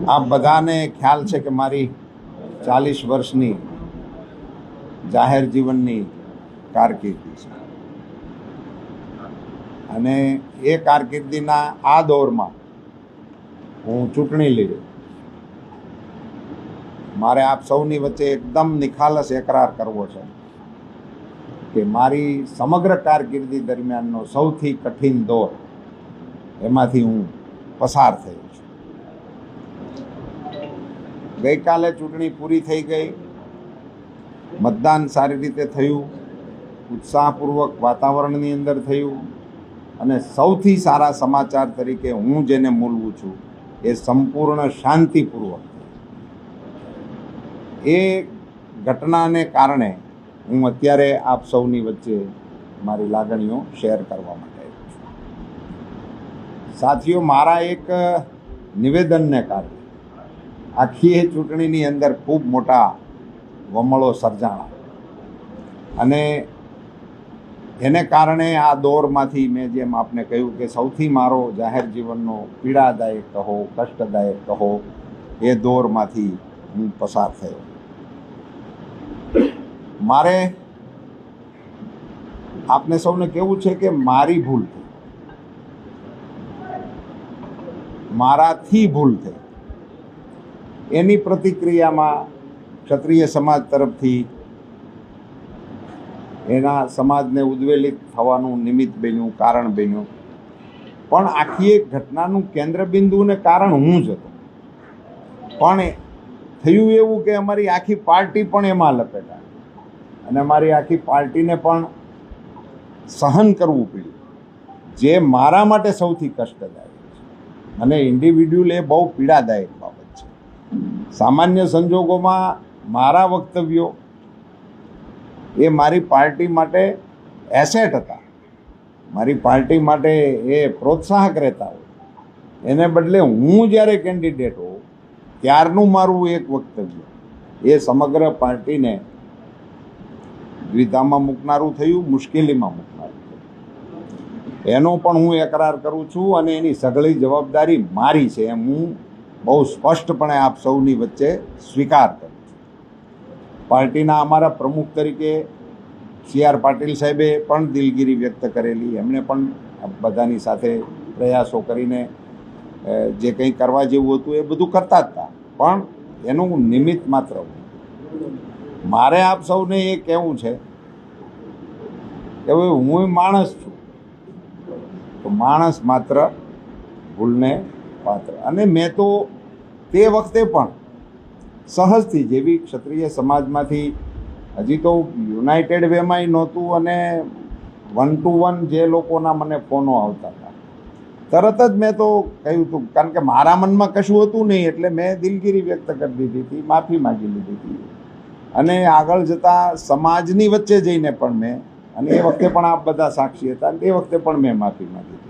આપ બધાને ખ્યાલ છે કે મારી ચાલીસ વર્ષની જાહેર જીવનની કારકિર્દી છે. અને એ કારકિર્દીના આ દોરમાં હું ચૂંટણી લડ્યો મારે આપ સૌની વચ્ચે એકદમ નિખાલસ એકરાર કરવો છે કે મારી સમગ્ર કારકિર્દી દરમિયાનનો સૌથી કઠિન દોર એમાંથી હું પસાર થયો ગઈકાલે ચૂંટણી પૂરી થઈ ગઈ. મતદાન સારી રીતે થયું. ઉત્સાહપૂર્વક વાતાવરણની અંદર થયું. અને સૌથી સારા સમાચાર તરીકે હું જેને મૂલવું છું, એ સંપૂર્ણ શાંતિપૂર્વક. એ ઘટનાને કારણે હું અત્યારે આપ સૌની વચ્ચે મારી લાગણીઓ શેર કરવા માટે આવ્યો છું. સાથીઓ, મારા એક નિવેદનને કારણે આખી એ ચૂંટણીની અંદર ખૂબ મોટા વમળો સર્જાણા. અને એને કારણે આ દોરમાંથી મેં જેમ આપને કહ્યું કે સૌથી મારો જાહેર જીવનનો પીડાદાયક કહો કષ્ટદાયક કહો એ દોરમાંથી હું પસાર થયો. મારે આપને સૌને કહેવું છે કે મારી ભૂલ થઈ. મારાથી ભૂલ થઈ. એની પ્રતિક્રિયામાં ક્ષત્રિય સમાજ તરફથી એના સમાજને ઉદ્વેલિત થવાનું નિમિત્ત બન્યું, કારણ બન્યું. પણ આખી એક ઘટનાનું કેન્દ્રબિંદુ ને કારણ હું જ હતો. પણ થયું એવું કે અમારી આખી પાર્ટી પણ એમાં લપેટા. અને અમારી આખી પાર્ટીને પણ સહન કરવું પડ્યું, જે મારા માટે સૌથી કષ્ટદાયક છે. અને ઇન્ડિવિડ્યુઅલ એ બહુ પીડાદાયક સામાન્ય સંજોગોમાં મારા વક્તવ્યો એ મારી પાર્ટી માટે એસેટ હતા. મારી પાર્ટી માટે એ પ્રોત્સાહક રહેતા હોય. એને બદલે હું જ્યારે કેન્ડિડેટ હોઉં, ત્યારનું મારું એક વક્તવ્ય. એ સમગ્ર પાર્ટીને દ્વિધામાં મૂકનારું થયું, મુશ્કેલીમાં મૂકનારું થયું. એનો પણ હું એકરાર કરું છું અને એની સઘળી જવાબદારી મારી છે. એમ હું બહુ સ્પષ્ટપણે આપ સૌની વચ્ચે સ્વીકાર કરું છું. પાર્ટીના અમારા પ્રમુખ તરીકે સી આર પાટીલ સાહેબે પણ દિલગીરી વ્યક્ત કરેલી. એમણે પણ બધાની સાથે પ્રયાસો કરીને જે કંઈ કરવા જેવું હતું એ બધું કરતા હતા. પણ એનું નિમિત્ત માત્ર મારે આપ સૌને એ કહેવું છે કે હવે હું માણસ છું. તો માણસ માત્ર ભૂલને પાત્ર. અને મેં તો તે વખતે પણ સહજથી જેવી ક્ષત્રિય સમાજમાંથી હજી તો યુનાઇટેડ વેમાંય નહોતું અને વન ટુ વન જે લોકોના મને ફોનો આવતા હતા. તરત જ મેં તો કહ્યું હતું કારણ કે મારા મનમાં કશું હતું નહીં એટલે મેં દિલગીરી વ્યક્ત કરી દીધી હતી, માફી માગી લીધી હતી. અને આગળ જતાં સમાજની વચ્ચે જઈને પણ મેં, અને એ વખતે પણ આપ બધા સાક્ષી હતા, અને એ વખતે પણ મેં માફી માગી હતી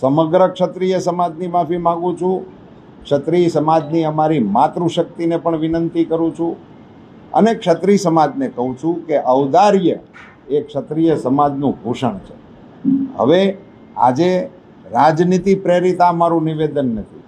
સમગ્ર ક્ષત્રિય સમાજની માફી માગું છું. ક્ષત્રિય સમાજની અમારી માતૃશક્તિને પણ વિનંતી કરું છું અને ક્ષત્રિય સમાજને કહું છું કે ઔદાર્ય એ ક્ષત્રિય સમાજનું ભૂષણ છે. હવે આજે રાજનીતિ પ્રેરિત આ મારું નિવેદન નથી.